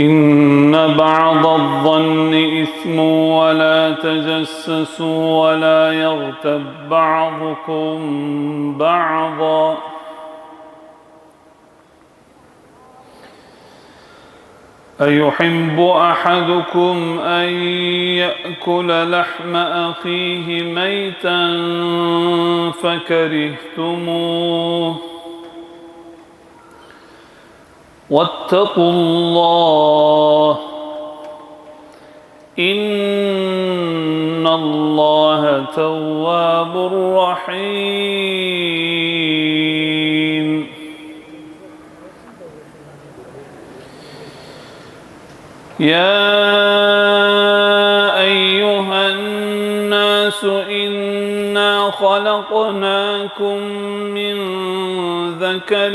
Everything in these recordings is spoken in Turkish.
إن بعض الظن إثم ولا تجسسوا ولا يغتب بعضكم بعضا. أيحب أحدكم أن يأكل لحم أخيه ميتا فكرهتموه؟ واتقوا الله إن الله تواب رحيم. يا أيها الناس إنا خلقناكم من ذكر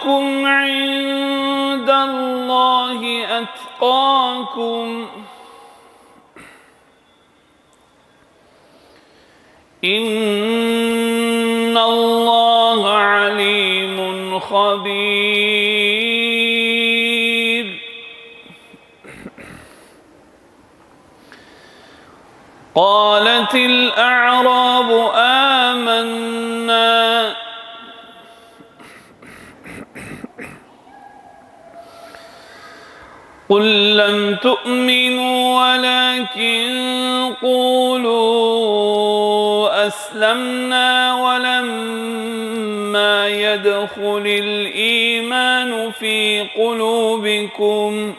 أكرمكم عند الله أتقاكم إن الله عليم خبير. قالت الأعراب آمنا قل لم تؤمنوا ولكن قولوا أسلمنا ولما يدخل الإيمان في قلوبكم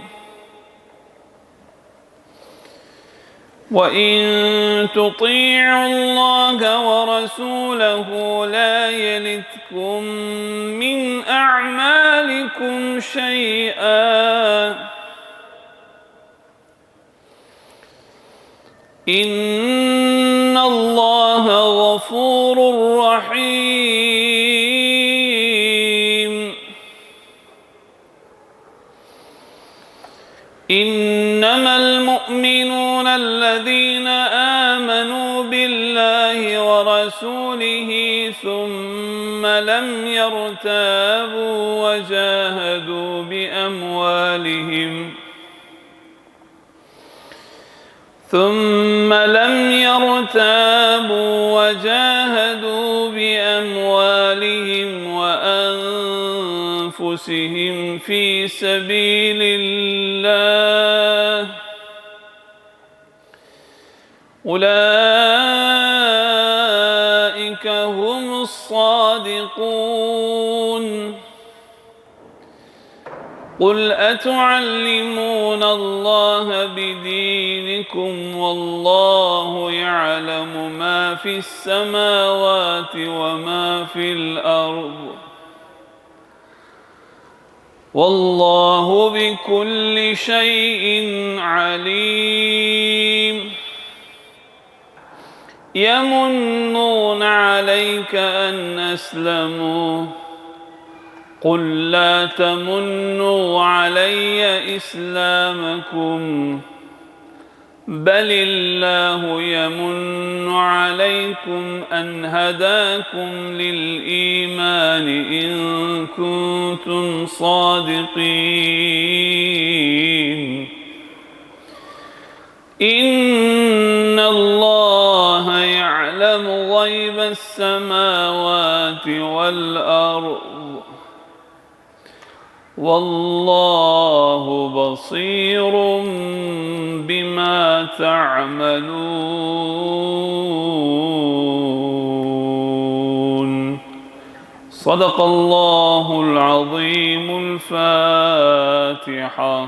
وإن تطيعوا الله ورسوله لا يلتكم من أعمالكم شيئا إن الله غفور رحيم إنما المؤمنون الذين آمنوا بالله ورسوله ثم لم يرتابوا وجاهدوا بأموالهم ثم لم يرتابوا وجاهدوا بأموالهم وأنفسهم في سبيل الله. أولئك هم الصادقون. قل أتعلمون الله بدينكم والله يعلم ما في السماوات وما في الأرض والله بكل شيء عليم يمنون عليك أن أسلموا قل لا تمنوا علي إسلامكم بل الله يمن عليكم أن هداكم للإيمان إن كنتم صادقين إن الله يعلم غيب السماوات والأرض والله بصير بما تعملون. صدق الله العظيم الفاتحة.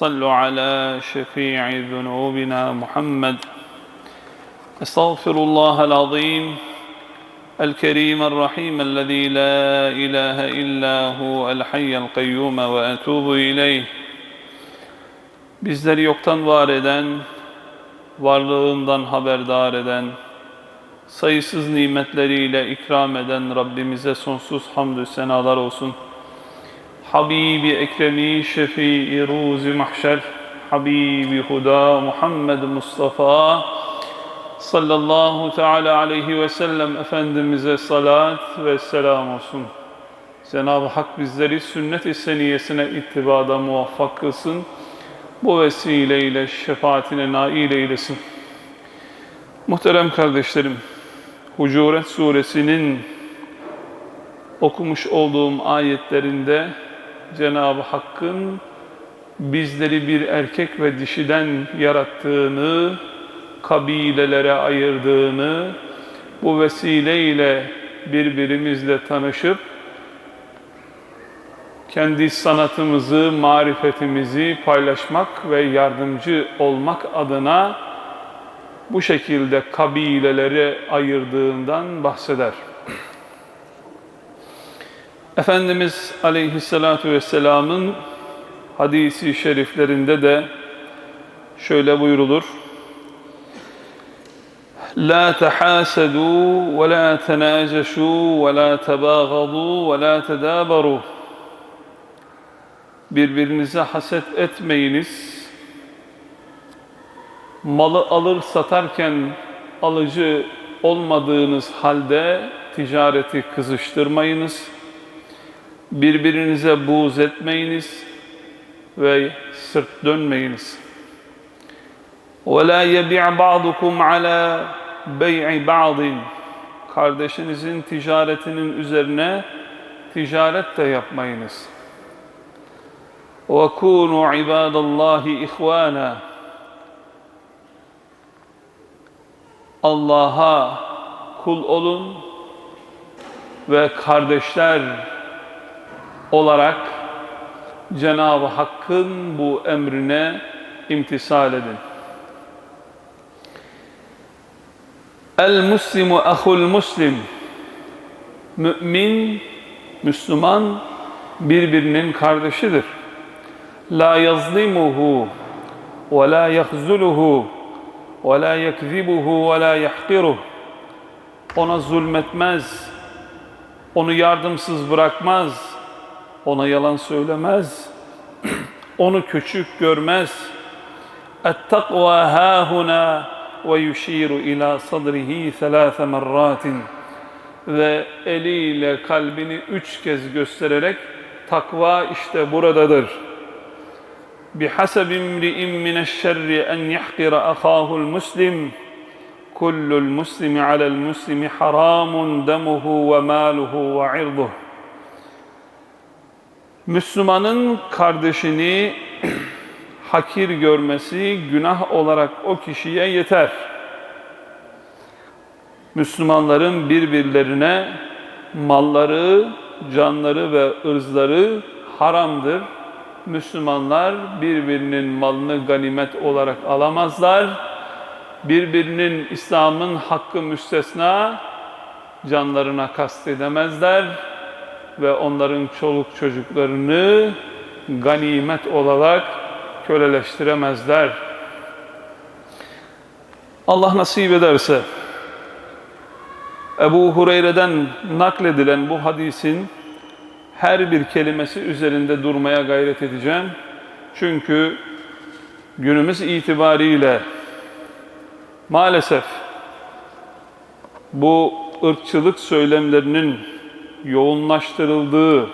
صلوا على شفيع ذنوبنا محمد استغفر الله العظيم الكريم الرحيم الذي لا اله الا هو الحي القيوم واتوب اليه bizleri yoktan var eden varlığından haberdar eden sayısız nimetleriyle ikram eden Rabbimize sonsuz hamdü senalar olsun. Habibi Ekremi Şefii Ruzi Mahşer Habibi Huda Muhammed Mustafa sallallahu teala aleyhi ve sellem Efendimiz'e salat ve selam olsun. Cenab-ı Hak bizleri sünnet-i seniyesine ittibada muvaffak kılsın. Bu vesileyle şefaatine nail eylesin. Muhterem kardeşlerim, Hucuret suresinin okumuş olduğum ayetlerinde Cenab-ı Hakk'ın bizleri bir erkek ve dişiden yarattığını, kabilelere ayırdığını, bu vesileyle birbirimizle tanışıp kendi sanatımızı, marifetimizi paylaşmak ve yardımcı olmak adına bu şekilde kabilelere ayırdığından bahseder. Efendimiz Aleyhisselatü Vesselam'ın hadisi şeriflerinde de şöyle buyrulur. La tahasadu ve la tenaceshu ve la tebagadu ve la tedabaru. Birbirinize haset etmeyiniz. Malı alır satarken alıcı olmadığınız halde ticareti kızıştırmayınız birbirinize buğz etmeyiniz ve sırt dönmeyiniz. وَلَا يَبِعْ بَعْضُكُمْ عَلَى بَيْعِ بَعْضٍ Kardeşinizin ticaretinin üzerine ticaret de yapmayınız. وَكُونُوا عِبَادَ اللّٰهِ اِخْوَانًا Allah'a kul olun ve kardeşler olarak Cenab-ı Hakk'ın bu emrine imtisal edin. El muslimu ahul muslim. Mümin, Müslüman birbirinin kardeşidir. La yazlimuhu ve la yahzuluhu ve la yekzibuhu ve la yahkiruh. Ona zulmetmez, onu yardımsız bırakmaz, ona yalan söylemez, onu küçük görmez. اَتَّقْوَى هَاهُنَا وَيُشِيرُ ila صَدْرِهِ ثَلَاثَ مَرَّاتٍ Ve eliyle kalbini üç kez göstererek takva işte buradadır. بِحَسَبِ امْرِئٍ مِّنَ الشَّرِّ اَنْ يَحْقِرَ أَخَاهُ الْمُسْلِمِ كُلُّ الْمُسْلِمِ عَلَى الْمُسْلِمِ حَرَامٌ دَمُهُ وَمَالُهُ وَعِرْضُهُ Müslümanın kardeşini hakir görmesi günah olarak o kişiye yeter. Müslümanların birbirlerine malları, canları ve ırzları haramdır. Müslümanlar birbirinin malını ganimet olarak alamazlar. Birbirinin İslam'ın hakkı müstesna canlarına kastedemezler ve onların çoluk çocuklarını ganimet olarak köleleştiremezler. Allah nasip ederse Ebu Hureyre'den nakledilen bu hadisin her bir kelimesi üzerinde durmaya gayret edeceğim. Çünkü günümüz itibariyle maalesef bu ırkçılık söylemlerinin yoğunlaştırıldığı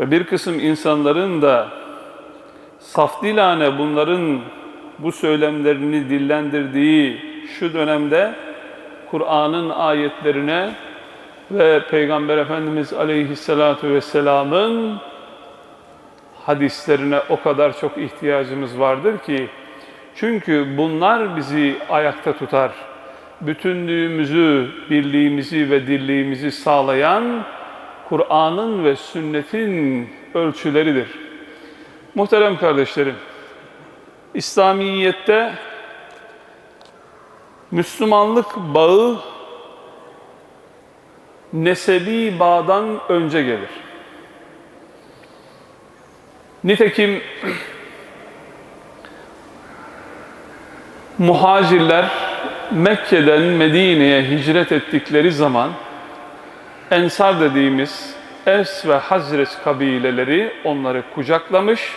ve bir kısım insanların da saf dilane bunların bu söylemlerini dillendirdiği şu dönemde Kur'an'ın ayetlerine ve Peygamber Efendimiz Aleyhisselatü Vesselam'ın hadislerine o kadar çok ihtiyacımız vardır ki çünkü bunlar bizi ayakta tutar. Bütünlüğümüzü, birliğimizi ve dirliğimizi sağlayan Kur'an'ın ve sünnetin ölçüleridir. Muhterem kardeşlerim, İslamiyet'te Müslümanlık bağı nesebi bağdan önce gelir. Nitekim muhacirler Mekke'den Medine'ye hicret ettikleri zaman Ensar dediğimiz Es ve Hazreç kabileleri onları kucaklamış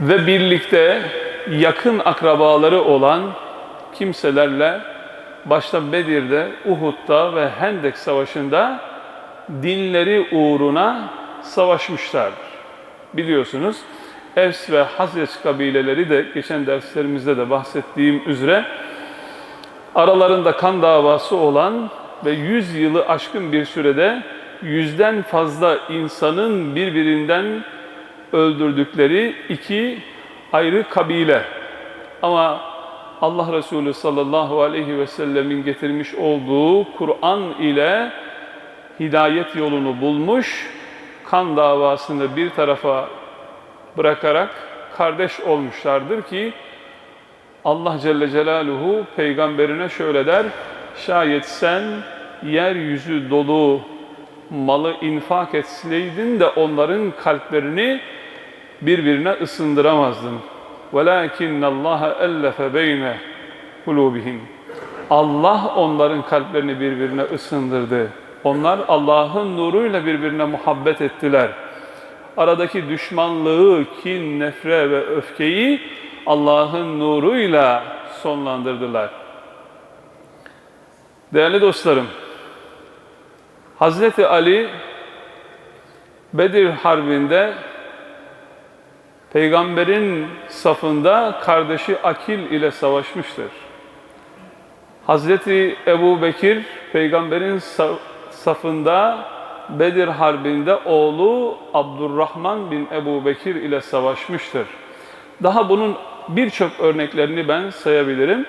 ve birlikte yakın akrabaları olan kimselerle başta Bedir'de, Uhud'da ve Hendek Savaşı'nda dinleri uğruna savaşmışlardır. Biliyorsunuz Evs ve Hazreç kabileleri de geçen derslerimizde de bahsettiğim üzere aralarında kan davası olan ve yüz yılı aşkın bir sürede yüzden fazla insanın birbirinden öldürdükleri iki ayrı kabile. Ama Allah Resulü sallallahu aleyhi ve sellemin getirmiş olduğu Kur'an ile hidayet yolunu bulmuş, kan davasını bir tarafa bırakarak kardeş olmuşlardır ki Allah Celle Celaluhu peygamberine şöyle der, şayet sen yeryüzü dolu malı infak etseydin de onların kalplerini birbirine ısındıramazdın. وَلَاكِنَّ اللّٰهَ اَلَّفَ بَيْنَ قُلُوبِهِمْ Allah onların kalplerini birbirine ısındırdı. Onlar Allah'ın nuruyla birbirine muhabbet ettiler. Aradaki düşmanlığı, kin, nefre ve öfkeyi Allah'ın nuruyla sonlandırdılar. Değerli dostlarım, Hazreti Ali Bedir Harbi'nde Peygamberin safında kardeşi Akil ile savaşmıştır. Hazreti Ebu Bekir Peygamberin safında Bedir Harbi'nde oğlu Abdurrahman bin Ebu Bekir ile savaşmıştır. Daha bunun birçok örneklerini ben sayabilirim.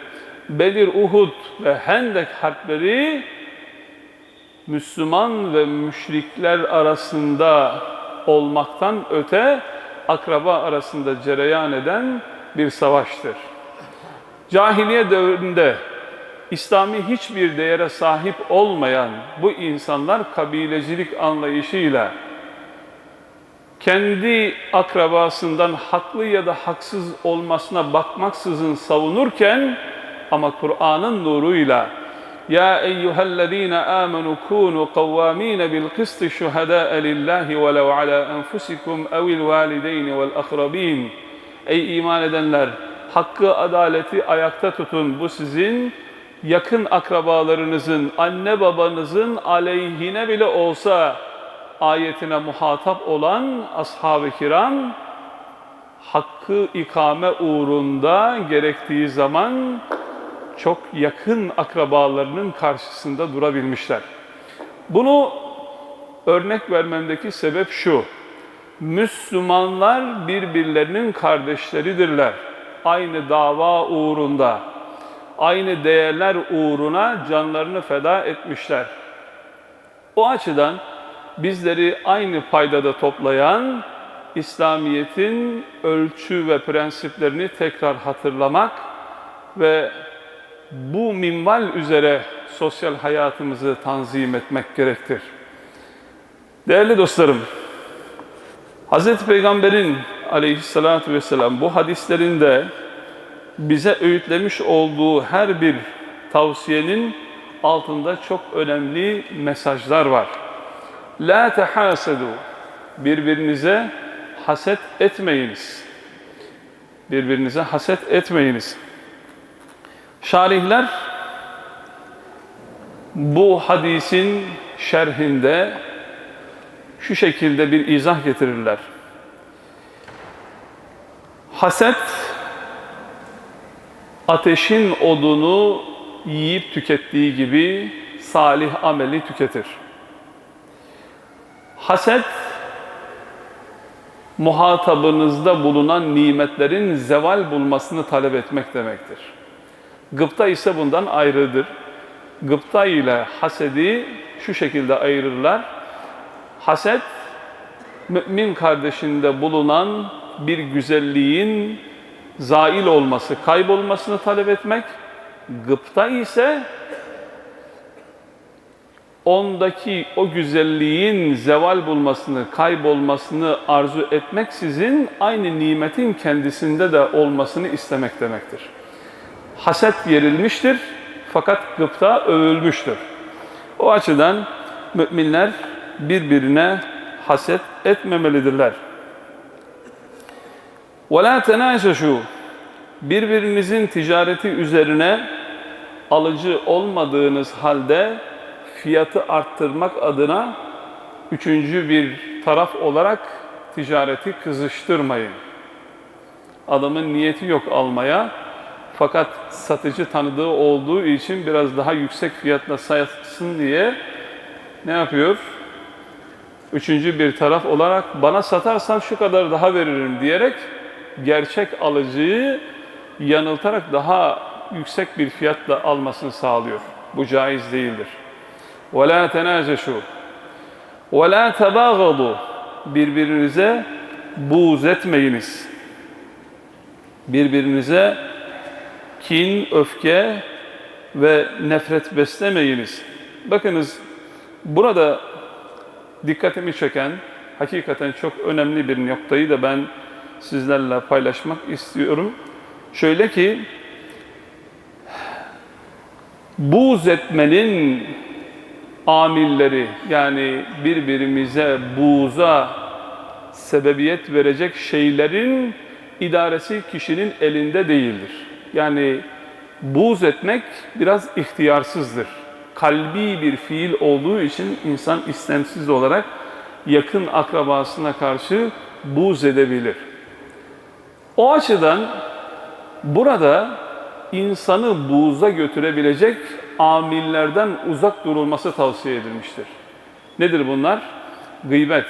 Bedir, Uhud ve Hendek harpleri Müslüman ve müşrikler arasında olmaktan öte akraba arasında cereyan eden bir savaştır. Cahiliye döneminde İslami hiçbir değere sahip olmayan bu insanlar kabilecilik anlayışıyla kendi akrabasından haklı ya da haksız olmasına bakmaksızın savunurken ama Kur'an'ın nuruyla ya eyyühellezine amenu kunu kavvamin bil kıst şuhada lillahi ve lev ala enfusikum evil valideyn vel akrabin Ey iman edenler hakkı adaleti ayakta tutun. Bu sizin yakın akrabalarınızın anne babanızın aleyhine bile olsa ayetine muhatap olan ashab-ı kiram hakkı ikame uğrunda gerektiği zaman çok yakın akrabalarının karşısında durabilmişler. Bunu örnek vermemdeki sebep şu. Müslümanlar birbirlerinin kardeşleridirler. Aynı dava uğrunda, aynı değerler uğruna canlarını feda etmişler. O açıdan bizleri aynı paydada toplayan İslamiyet'in ölçü ve prensiplerini tekrar hatırlamak ve bu minval üzere sosyal hayatımızı tanzim etmek gerektir. Değerli dostlarım, Hz. Peygamber'in aleyhissalatü vesselam bu hadislerinde bize öğütlemiş olduğu her bir tavsiyenin altında çok önemli mesajlar var. La tehasadu. Birbirinize haset etmeyiniz. Birbirinize haset etmeyiniz. Şarihler bu hadisin şerhinde şu şekilde bir izah getirirler. Haset ateşin odunu yiyip tükettiği gibi salih ameli tüketir. Haset muhatabınızda bulunan nimetlerin zeval bulmasını talep etmek demektir. Gıpta ise bundan ayrıdır. Gıpta ile hasedi şu şekilde ayırırlar. Haset, mümin kardeşinde bulunan bir güzelliğin zail olması, kaybolmasını talep etmek. Gıpta ise ondaki o güzelliğin zeval bulmasını, kaybolmasını arzu etmeksizin aynı nimetin kendisinde de olmasını istemek demektir. Haset yerilmiştir fakat gıpta övülmüştür. O açıdan müminler birbirine haset etmemelidirler. وَلَا تَنَاجَشُوا Birbirinizin ticareti üzerine alıcı olmadığınız halde fiyatı arttırmak adına üçüncü bir taraf olarak ticareti kızıştırmayın. Adamın niyeti yok almaya fakat satıcı tanıdığı olduğu için biraz daha yüksek fiyatla satsın diye ne yapıyor? Üçüncü bir taraf olarak bana satarsan şu kadar daha veririm diyerek gerçek alıcıyı yanıltarak daha yüksek bir fiyatla almasını sağlıyor. Bu caiz değildir. وَلَا تَنَاجَشُوا وَلَا تَبَاغَضُوا Birbirinize buğz etmeyiniz. Birbirinize kin, öfke ve nefret beslemeyiniz. Bakınız burada dikkatimi çeken hakikaten çok önemli bir noktayı da ben sizlerle paylaşmak istiyorum. Şöyle ki buğz etmenin amilleri yani birbirimize buğza sebebiyet verecek şeylerin idaresi kişinin elinde değildir. Yani buğz etmek biraz ihtiyarsızdır. Kalbi bir fiil olduğu için insan istemsiz olarak yakın akrabasına karşı buğz edebilir. O açıdan burada insanı buğza götürebilecek amillerden uzak durulması tavsiye edilmiştir. Nedir bunlar? Gıybet,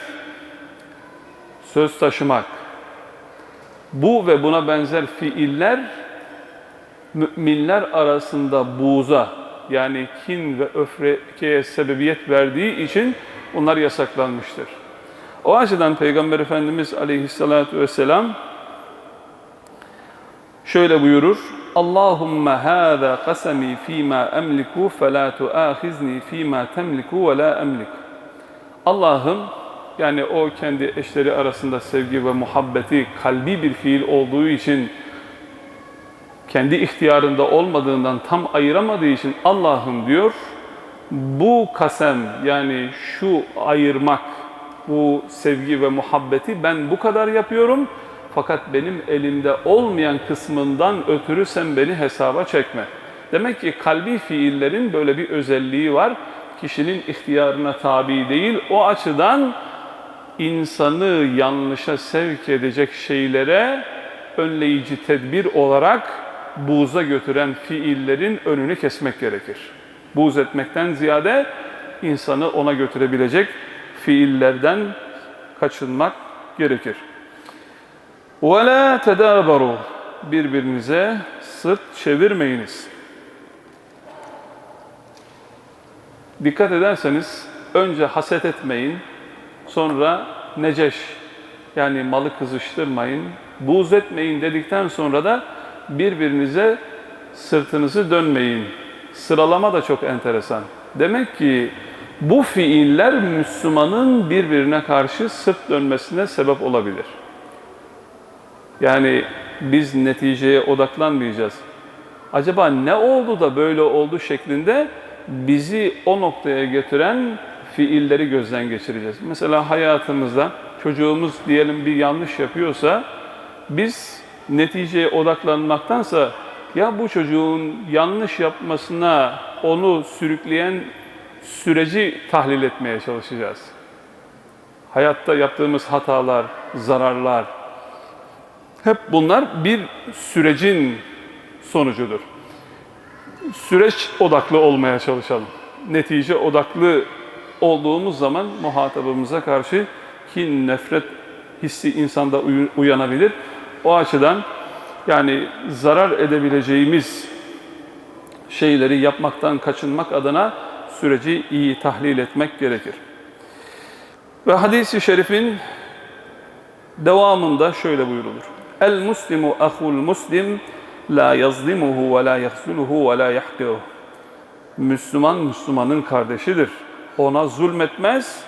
söz taşımak. Bu ve buna benzer fiiller müminler arasında buğza yani kin ve öfkeye sebebiyet verdiği için bunlar yasaklanmıştır. O açıdan Peygamber Efendimiz aleyhissalatu vesselam şöyle buyurur. Allahümme hâzâ kasemi fîmâ emliku felâ tuâhizni fîmâ temliku ve lâ emlik. Allah'ım yani o kendi eşleri arasında sevgi ve muhabbeti kalbi bir fiil olduğu için kendi ihtiyarında olmadığından tam ayıramadığı için Allah'ım diyor bu kasem yani şu ayırmak bu sevgi ve muhabbeti ben bu kadar yapıyorum fakat benim elimde olmayan kısmından ötürü sen beni hesaba çekme. Demek ki kalbi fiillerin böyle bir özelliği var. Kişinin ihtiyarına tabi değil. O açıdan insanı yanlışa sevk edecek şeylere önleyici tedbir olarak buğza götüren fiillerin önünü kesmek gerekir. Buğz etmekten ziyade insanı ona götürebilecek fiillerden kaçınmak gerekir. وَلَا تَدَابَرُوا Birbirinize sırt çevirmeyiniz. Dikkat ederseniz önce haset etmeyin, sonra neceş yani malı kızıştırmayın, buğz etmeyin dedikten sonra da birbirinize sırtınızı dönmeyin sıralama da çok enteresan. Demek ki bu fiiller Müslümanın birbirine karşı sırt dönmesine sebep olabilir. Yani biz neticeye odaklanmayacağız. Acaba ne oldu da böyle oldu şeklinde bizi o noktaya götüren fiilleri gözden geçireceğiz. Mesela hayatımızda çocuğumuz diyelim bir yanlış yapıyorsa biz neticeye odaklanmaktansa ya bu çocuğun yanlış yapmasına onu sürükleyen süreci tahlil etmeye çalışacağız. Hayatta yaptığımız hatalar, zararlar, hep bunlar bir sürecin sonucudur. Süreç odaklı olmaya çalışalım. Netice odaklı olduğumuz zaman muhatabımıza karşı kin, nefret hissi insanda uyanabilir. O açıdan yani zarar edebileceğimiz şeyleri yapmaktan kaçınmak adına süreci iyi tahlil etmek gerekir. Ve hadisi şerifin devamında şöyle buyurulur. El muslimu ahul muslim la yazlimuhu ve la yahzuluhu ve la yahkiruhu. Müslüman Müslümanın kardeşidir. Ona zulmetmez,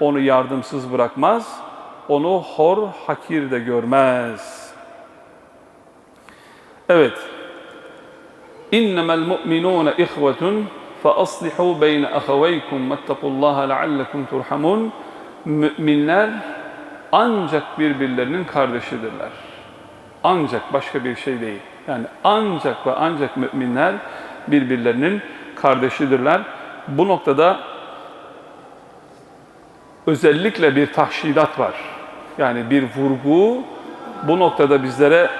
onu yardımsız bırakmaz, onu hor hakir de görmez. Evet. İnnemel mu'minûne ihvetun fe aslihû beyne ahaveykum vettekullâhe leallekum turhamun. Müminler ancak birbirlerinin kardeşidirler. Ancak başka bir şey değil. Yani ancak ve ancak müminler birbirlerinin kardeşidirler. Bu noktada özellikle bir tahşidat var. Yani bir vurgu bu noktada bizlere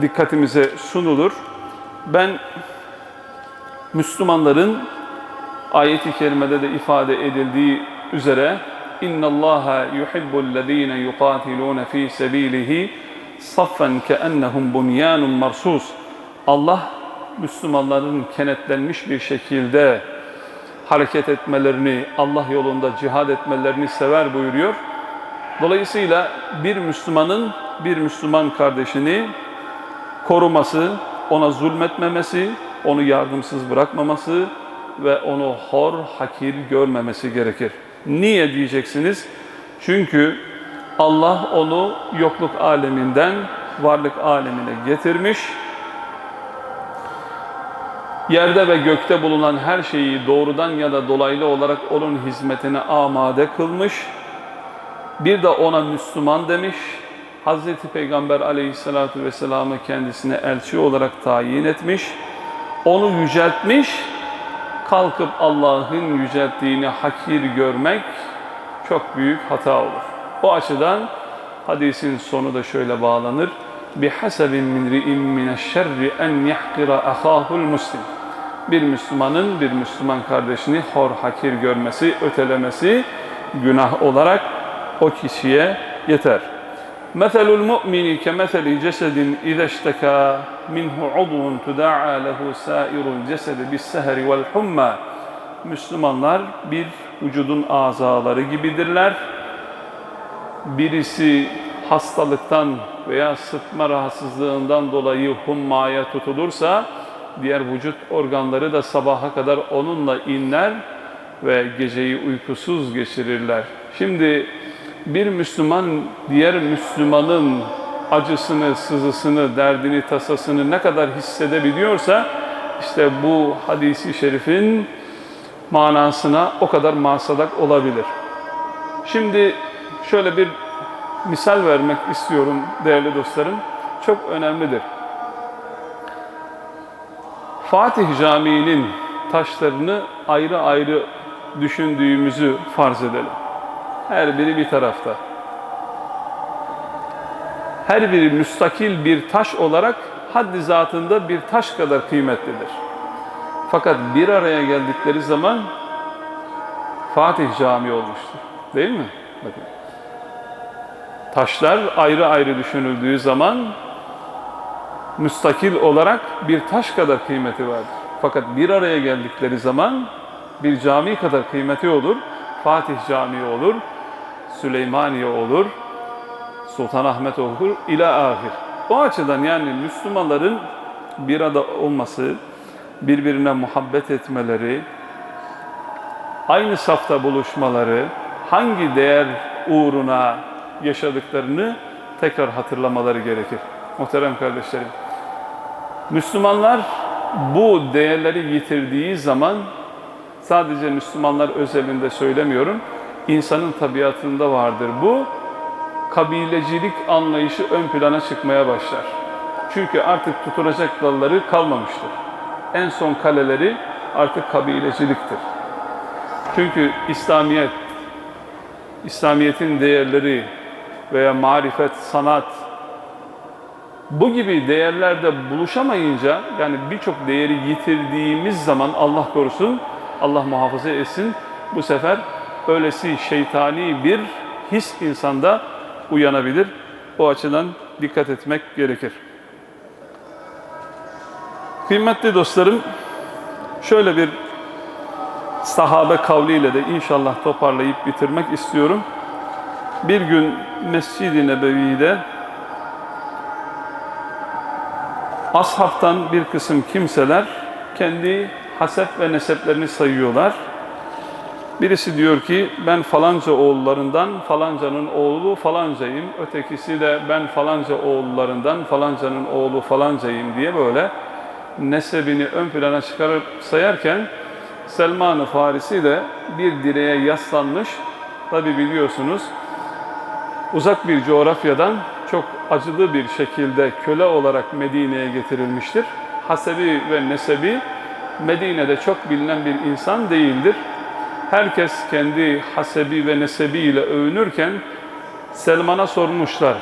dikkatimize sunulur. Ben Müslümanların ayeti kerimede de ifade edildiği üzere İnna Allaha yuhibbu'llezine yuqatilun fi sabilihi saffen keennehum bunyanun marsus. Allah Müslümanların kenetlenmiş bir şekilde hareket etmelerini, Allah yolunda cihad etmelerini sever buyuruyor. Dolayısıyla bir Müslümanın bir Müslüman kardeşini koruması, ona zulmetmemesi, onu yardımsız bırakmaması ve onu hor, hakir görmemesi gerekir. Niye diyeceksiniz? Çünkü Allah onu yokluk aleminden varlık alemine getirmiş. Yerde ve gökte bulunan her şeyi doğrudan ya da dolaylı olarak onun hizmetine amade kılmış. Bir de ona Müslüman demiş. Hazreti Peygamber aleyhissalatu vesselam'ı kendisine elçi olarak tayin etmiş. Onu yüceltmiş. Kalkıp Allah'ın yücelttiğini hakir görmek çok büyük hata olur. O açıdan hadisin sonu da şöyle bağlanır. بِحَسَبٍ مِنْ رِئٍ مِنَ الشَّرِّ اَنْ يَحْقِرَ اَخَاهُ الْمُسْلِمِ Bir Müslümanın bir Müslüman kardeşini hor hakir görmesi, ötelemesi günah olarak o kişiye yeter. مَثَلُ الْمُؤْمِنِ كَمَثَلِ جَسَدٍ اِذَا اشْتَكَى مِنْهُ عُضْوٌ تُدَاعَى لَهُ سَائِرُ الْجَسَدِ بِالسَّهَرِ وَالْحُمَّى Müslümanlar bir vücudun azaları gibidirler. Birisi hastalıktan veya sıtma rahatsızlığından dolayı hummaya tutulursa diğer vücut organları da sabaha kadar onunla inler ve geceyi uykusuz geçirirler. Şimdi bir Müslüman diğer Müslümanın acısını, sızısını, derdini, tasasını ne kadar hissedebiliyorsa işte bu hadisi şerifin manasına o kadar masadak olabilir. Şimdi şöyle bir misal vermek istiyorum değerli dostlarım. Çok önemlidir. Fatih Camii'nin taşlarını ayrı ayrı düşündüğümüzü farz edelim. Her biri bir tarafta. Her biri müstakil bir taş olarak haddi zatında bir taş kadar kıymetlidir. Fakat bir araya geldikleri zaman Fatih Camii olmuştur. Değil mi? Bakın. Taşlar ayrı ayrı düşünüldüğü zaman müstakil olarak bir taş kadar kıymeti vardır. Fakat bir araya geldikleri zaman bir cami kadar kıymeti olur. Fatih Camii olur, Süleymaniye olur, Sultanahmet olur, ila ahir. O açıdan yani Müslümanların bir arada olması birbirine muhabbet etmeleri, aynı safta buluşmaları, hangi değer uğruna yaşadıklarını tekrar hatırlamaları gerekir. Muhterem kardeşlerim, Müslümanlar bu değerleri yitirdiği zaman sadece Müslümanlar özelinde söylemiyorum, insanın tabiatında vardır bu. Kabilecilik anlayışı ön plana çıkmaya başlar. Çünkü artık tutunacak dalları kalmamıştır. En son kaleleri artık kabileciliktir. Çünkü İslamiyet, İslamiyet'in değerleri veya marifet, sanat, bu gibi değerlerde buluşamayınca yani birçok değeri yitirdiğimiz zaman Allah korusun, Allah muhafaza etsin bu sefer öylesi şeytani bir his insanda uyanabilir. O açıdan dikkat etmek gerekir. Kıymetli dostlarım, şöyle bir sahabe kavliyle de inşallah toparlayıp bitirmek istiyorum. Bir gün Mescid-i Nebevi'de ashabtan bir kısım kimseler kendi hasep ve neseplerini sayıyorlar. Birisi diyor ki ben falanca oğullarından falancanın oğlu falancayım. Ötekisi de ben falanca oğullarından falancanın oğlu falancayım diye böyle nesebini ön plana çıkarıp sayarken Selman-ı Farisi de bir direğe yaslanmış. Tabi biliyorsunuz uzak bir coğrafyadan çok acılı bir şekilde köle olarak Medine'ye getirilmiştir. Hasebi ve nesebi Medine'de çok bilinen bir insan değildir. Herkes kendi hasebi ve nesebiyle övünürken Selman'a sormuşlar.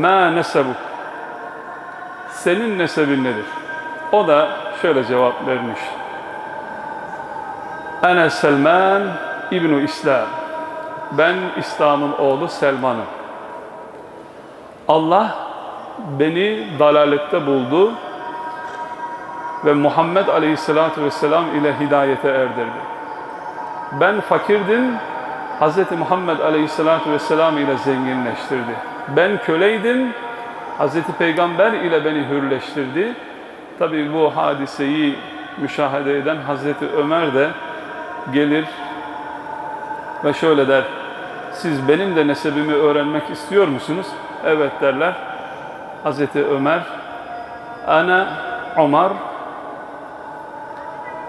Ma nesebuk? Senin nesebin nedir? O da şöyle cevap vermiş. Ene Selman İbnu İslam. Ben İslam'ın oğlu Selman'ım. Allah beni dalalette buldu ve Muhammed Aleyhisselatü Vesselam ile hidayete erdirdi. Ben fakirdim, Hz. Muhammed Aleyhisselatü Vesselam ile zenginleştirdi. Ben köleydim, Hz. Peygamber ile beni hürleştirdi. Tabi bu hadiseyi müşahede eden Hazreti Ömer de gelir ve şöyle der, siz benim de nesebimi öğrenmek istiyor musunuz? Evet derler. Hazreti Ömer, ana Ömer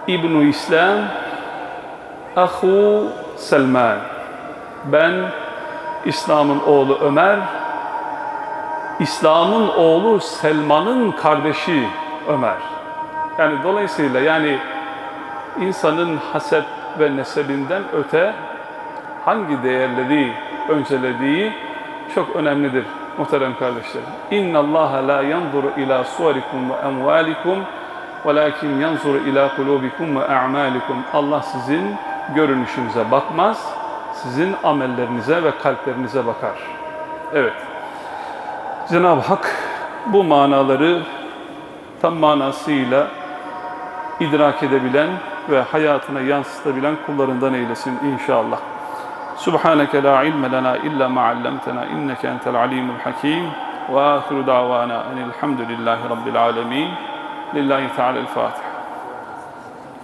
İbnu İslam, ahu Selman. Ben İslam'ın oğlu Ömer, İslam'ın oğlu Selman'ın kardeşi Ömer. Yani dolayısıyla yani insanın hasep ve nesebinden öte hangi değerleri öncelediği çok önemlidir muhterem kardeşlerim. İnna Allah la yanzuru ila suwarikum ve emvalikum velakin yanzuru ila kulubikum ve a'malikum. Allah sizin görünüşünüze bakmaz, sizin amellerinize ve kalplerinize bakar. Evet. Cenab-ı Hak bu manaları tam manasıyla idrak edebilen ve hayatına yansıtabilen kullarından eylesin inşallah. سبحانك لا علم لنا إلا ما علمتنا إنك أنت العليم الحكيم. وآخر دعوانا أن الحمد لله رب العالمين. لله تعالى الفاتحة